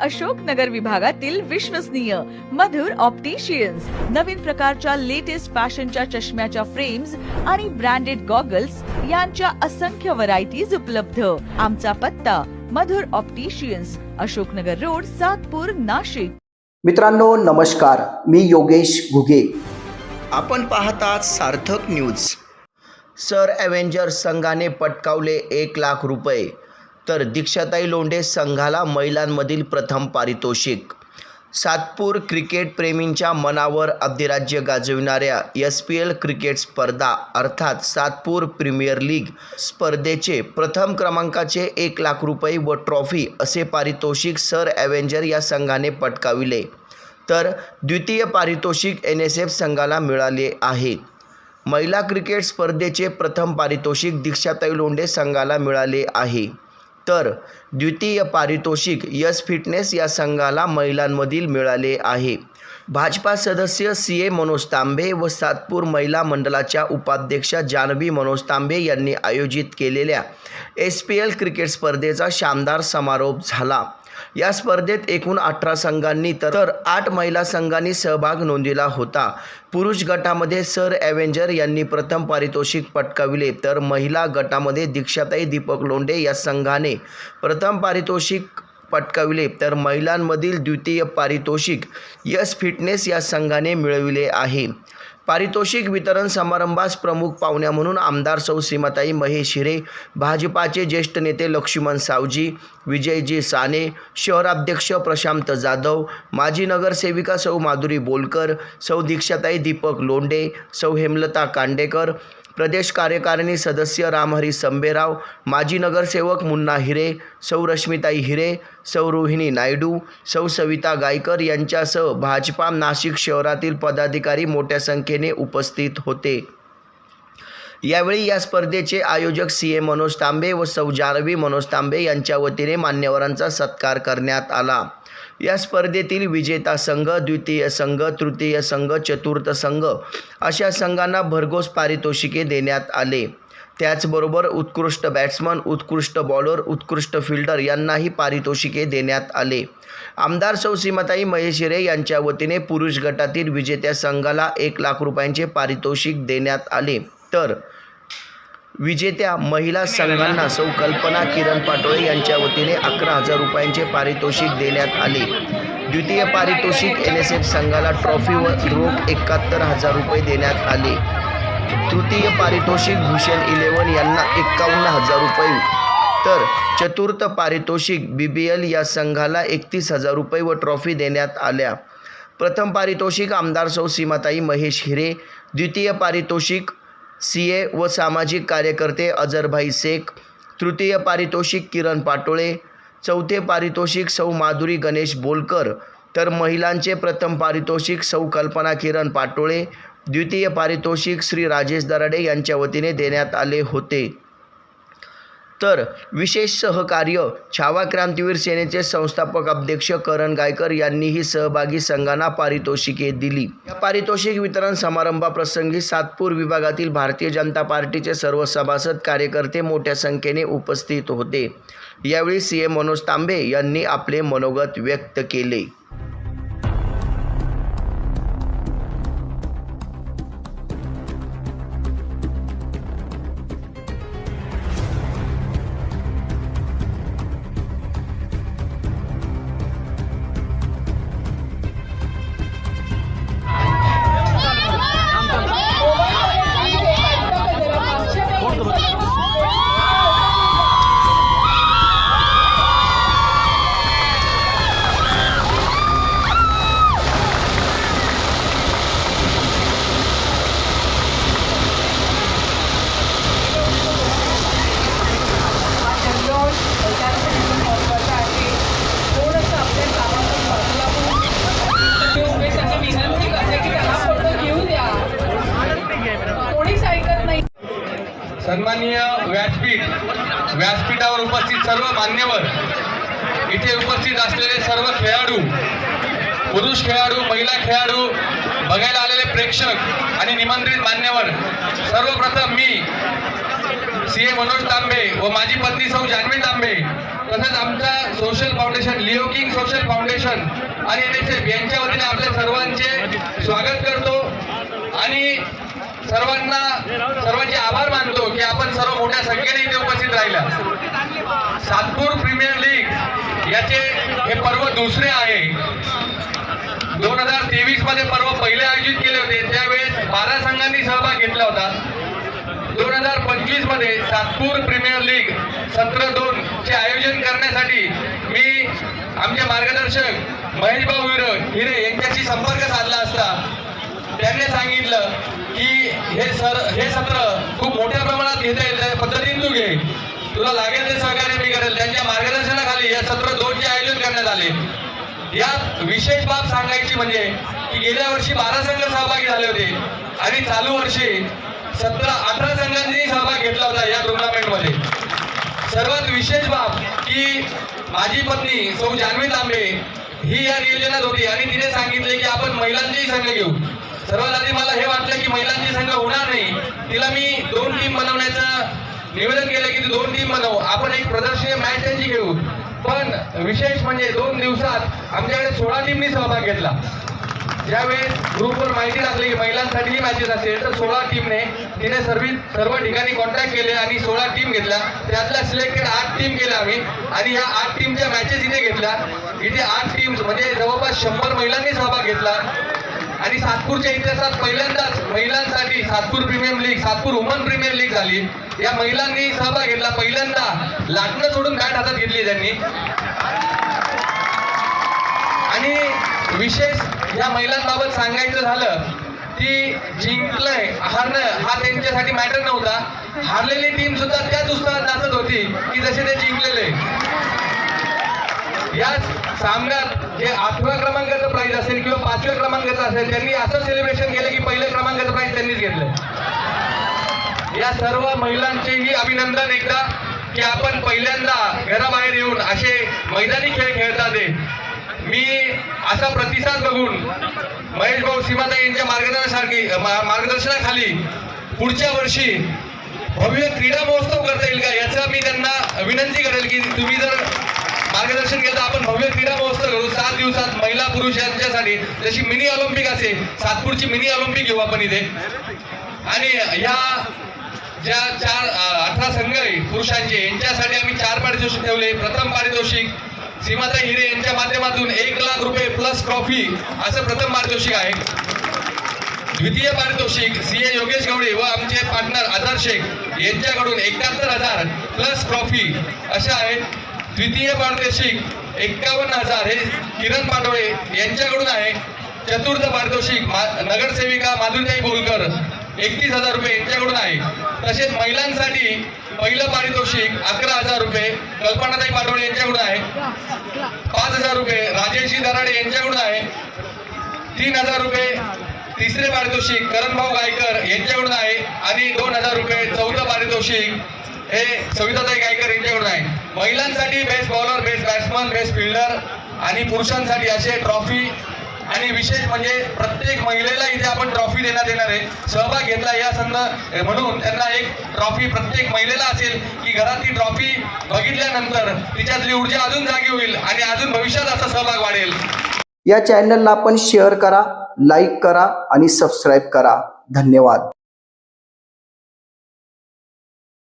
अशोकनगर विभागातील विश्वसनीय मधुर ऑप्टिशियन्स नवीन प्रकारच्या लेटेस्ट फॅशनच्या चष्म्याच्या फ्रेम्स आणि ब्रँडेड गॉगल्स यांच्या असंख्य व्हरायटीज उपलब्ध. आमचा पत्ता मधुर ऑप्टिशियन्स अशोकनगर रोड सातपूर नाशिक. मित्रांनो नमस्कार. मी योगेश घुगे. आपण पाहतात सार्थक न्यूज सर ॲव्हेंजर संघाने पटकावले एक लाख रुपये. तर दीक्षाताई लोंढे संघाला महिलांमधील प्रथम पारितोषिक. सातपूर क्रिकेट प्रेमींच्या मनावर अधिराज्य गाजविणाऱ्या एस पी एल क्रिकेट स्पर्धा अर्थात सातपूर प्रीमियर लीग स्पर्धेचे प्रथम क्रमांकाचे एक लाख रुपये व ट्रॉफी असे पारितोषिक सर ॲव्हेंजर या संघाने पटकाविले. तर द्वितीय पारितोषिक एन एस एफ संघाला मिळाले आहे. महिला क्रिकेट स्पर्धेचे प्रथम पारितोषिक दीक्षाताई लोंढे संघाला मिळाले आहे. तर द्वितीय पारितोषिक यस फिटनेस या संघाला महिलांमधील मिळाले आहे. भाजपा सदस्य सी. ए. मनोज तांबे व सातपूर महिला मंडळाच्या उपाध्यक्षा जानवी मनोज तांबे यांनी आयोजित केलेल्या एस पी एल क्रिकेट स्पर्धेचा शानदार समारोप झाला. या स्पर्धेत एकूण अठरा संघांनी तर आठ महिला संघांनी सहभाग नोंदविला होता. पुरुष गटामध्ये सर ॲव्हेंजर यांनी प्रथम पारितोषिक पटकाविले तर महिला गटामध्ये दीक्षाताई दीपक लोंढे या संघाने प्रथम पारितोषिक पटकाविले तर महिलांमधील द्वितीय पारितोषिक यस फिटनेस या संघाने मिळविले आहे. पारितोषिक वितरण समारंभास प्रमुख पाहुण्या म्हणून आमदार सौ सीमाताई महेश हिरे भाजपाचे ज्येष्ठ नेते लक्ष्मण सावजी विजयजी साने शहराध्यक्ष प्रशांत जाधव माजी नगरसेविका सौ माधुरी बोलकर सौ दीक्षाताई दीपक लोंडे सौ हेमलता कांडेकर प्रदेश कार्यकारिणी सदस्य रामहरी संबेराव माजी नगरसेवक मुन्ना हिरे सौ रश्मिताई हिरे सौ रोहिणी नायडू सौ सविता गायकर यांच्यासह भाजपा नाशिक शहरातील पदाधिकारी मोठ्या संख्येने उपस्थित होते. यावेळी या स्पर्धेचे आयोजक सी ए मनोज तांबे व सौ जानवी मनोज तांबे यांच्या वतीने मान्यवरांचा सत्कार करण्यात आला. या स्पर्धेतील विजेता संघ द्वितीय संघ तृतीय संघ चतुर्थ संघ अशा संघांना भरघोस पारितोषिके देण्यात आले. त्याचबरोबर उत्कृष्ट बॅट्समन उत्कृष्ट बॉलर उत्कृष्ट फिल्डर यांनाही पारितोषिके देण्यात आले. आमदार सौ सीमाताई महेश यांच्या वतीने पुरुष गटातील विजेत्या संघाला एक लाख रुपयांचे पारितोषिक देण्यात आले. तर विजेत्या महिला संघांना सौ कल्पना किरण पाटोळे यांच्या वतीने अकरा हजार रुपयांचे पारितोषिक देण्यात आले. द्वितीय पारितोषिक एन एस एफ संघाला ट्रॉफी व रोख एकाहत्तर हजार रुपये देण्यात आले. तृतीय पारितोषिक भूषण इलेवन यांना एक्कावन्न हजार रुपये. तर चतुर्थ पारितोषिक बी बी एल या संघाला एकतीस हजार रुपये व ट्रॉफी देण्यात आल्या. प्रथम पारितोषिक आमदार सौ सीमाताई महेश हिरे द्वितीय पारितोषिक सी ए व सामाजिक कार्यकर्ते अजरभाई शेख तृतीय पारितोषिक किरण पाटोळे चौथे पारितोषिक सौ माधुरी गणेश बोलकर तर महिलांचे प्रथम पारितोषिक सौ कल्पना किरण पाटोळे द्वितीय पारितोषिक श्री राजेश दराडे यांच्या वतीने देण्यात आले होते. तर विशेष सहकार्य छावा क्रांतीवीर सेनेचे संस्थापक अध्यक्ष करण गायकर यांनीही सहभागी संघांना पारितोषिके दिली. या पारितोषिक वितरण समारंभाप्रसंगी सातपूर विभागातील भारतीय जनता पार्टीचे सर्व सभासद कार्यकर्ते मोठ्या संख्येने उपस्थित होते. यावेळी सी एम मनोज तांबे यांनी आपले मनोगत व्यक्त केले. सर्व मान्यवर इथे उपस्थित असलेले सर्व खेळाडू पुरुष खेळाडू महिला खेळाडू बघायला आलेले प्रेक्षक आणि निमंत्रित मान्यवर सर्वप्रथम मी सी ए मनोज तांबे व माझी पत्नी सौ जान्हवी तांबे तसंच आमचा social foundation Leo King social foundation आणि एन एस एफ यांच्या वतीने आपल्या सर्वांचे स्वागत करतो. आणि सर्वांना सर्वांचे आभार मानतो की आपण सर्व मोठ्या संख्येने इथे उपस्थित राहिला. सातपूर प्रीमियर लीग याचे हे पर्व दुसरे आहे. दोन हजार तेवीसमध्ये पर्व पहिले आयोजित केले होते. त्यावेळेस बारा संघांनी सहभाग घेतला होता. दोन हजार पंचवीसमध्ये सातपूर प्रीमियर लीग सत्र दोन चे आयोजन करण्यासाठी मी आमचे मार्गदर्शक महेश भाऊ हिरे हिरे यांच्याशी संपर्क साधला असता. त्यांनी सांगितलं की हे सर हे सत्र खूप मोठ्या प्रमाणात घेता येईल त्या पद्धतीने तू घे. तुला लागेल ते सहकार्य मी करेल. त्यांच्या मार्गदर्शनाखाली या सत्र दोनचे आयोजन करण्यात आले. यात विशेष बाब सांगायची म्हणजे की गेल्या वर्षी बारा संघ सहभागी झाले होते आणि चालू वर्षी सतरा अठरा संघांनी सहभाग घेतला होता या टुर्नामेंटमध्ये. सर्वात विशेष बाब की माझी पत्नी सौ जान्हवी तांबे ही या नियोजनात होती आणि तिने सांगितले की आपण महिलांचेही संघ घेऊ. सर्वात आधी मला हे वाटलं की महिलांची संघ होणार नाही. तिला मी दोन टीम बनवण्याचं निवेदन केलं की दोन टीम बनवू. आपण एक प्रदर्शनीय मॅच त्यांची घेऊ पण विशेष म्हणजे दोन दिवसात आमच्याकडे सोळा टीमनी सहभाग घेतला. ज्यावेळेस ग्रुपवर माहिती लागली की महिलांसाठीही मॅचेस असेल तर सोळा टीमने तिने सर्व सर्व ठिकाणी कॉन्टॅक्ट केले आणि सोळा टीम घेतल्या त्यातल्या सिलेक्टेड आठ टीम केल्या आम्ही. आणि ह्या आठ टीमच्या मॅचेस इथे घेतल्या. इथे आठ टीम्स म्हणजे जवळपास शंभर महिलांनी सहभाग घेतला. आणि सातपूरच्या इतिहासात पहिल्यांदाच महिलांसाठी Satpur premium league Satpur woman premier league झाली. या महिलांनी सहभाग घेतला. पहिल्यांदा लाटणं सोडून काय हातात घेतली त्यांनी. आणि विशेष या महिलांबाबत सांगायचं झालं की जिंकलंय हारणं हा त्यांच्यासाठी मॅटर नव्हता. हारलेली टीम सुद्धा त्याच उत्साहात नाचत होती की जसे ते जिंकलेले. या सामन्यात जे आठव्या क्रमांकाचं प्राइज असेल किंवा पाचव्या क्रमांकाचं असेल त्यांनी असं सेलिब्रेशन केलं की पहिल्या क्रमांकाचं प्राइज त्यांनीच घेतलं. या सर्व महिलांचेही अभिनंदन एकदा की आपण पहिल्यांदा घराबाहेर येऊन असे मैदानी खेळ खेळतात मी असा प्रतिसाद बघून महेश भाऊ सीमाताई यांच्या मार्गदर्शनासारखी मार्गदर्शनाखाली पुढच्या वर्षी भव्य क्रीडा महोत्सव करता येईल का याचा मी त्यांना विनंती करेल की तुम्ही जर मार्गदर्शन केलं आपण भव्य क्रीडा महोत्सव करू. सात दिवसात महिला पुरुष यांच्यासाठी जशी मिनी ऑलिम्पिक असेल सातपूरची मिनी ऑलिम्पिक घेऊ आपण इथे. आणि ह्या ज्या चार अठरा संघ आहे पुरुषांचे यांच्यासाठी आम्ही चार पारितोषिक ठेवले. प्रथम पारितोषिक सीमाता हिरे यांच्या माध्यमातून एक लाख रुपये प्लस ट्रॉफी असं प्रथम पारितोषिक आहे. द्वितीय पारितोषिक सी ए योगेश गवडे व आमचे पार्टनर आझार शेख यांच्याकडून एकाहत्तर हजार प्लस ट्रॉफी अशा आहेत. द्वितीय पारितोषिक एक्कावन्न हजार हे किरण पांडवळे यांच्याकडून आहे. चतुर्थ पारितोषिक मा- नगरसेविका माधुरीताई बोलकर एकतीस हजार रुपये यांच्याकडून आहे. तसेच महिलांसाठी पहिलं पारितोषिक अकरा हजार रुपये कल्पनाताई पाटोळे यांच्याकडून आहे. पाच हजार रुपये राजेशी दराडे यांच्याकडून आहे. तीन हजार रुपये तिसरे पारितोषिक करणभाऊ गायकर यांच्याकडून आहे. आणि दोन हजार रुपये चौथं पारितोषिक हे सविताताई गायकर यांच्याकडून आहे? महिलांसाठी best bowler best batsman best fielder आणि पुरुषांसाठी असे ट्रॉफी आणि विशेष म्हणजे प्रत्येक महिलेला इथे आपण ट्रॉफी देण्यात येणार आहे. सहभाग घेतला या संद म्हणून त्यांना एक ट्रॉफी प्रत्येक महिलेला असेल की घरात ती ट्रॉफी बघितल्यानंतर तिच्यातली ऊर्जा अजून जागी होईल आणि अजून भविष्यात असा सहभाग वाढेल. या चॅनलला आपण शेअर करा लाईक करा आणि सबस्क्राईब करा. धन्यवाद.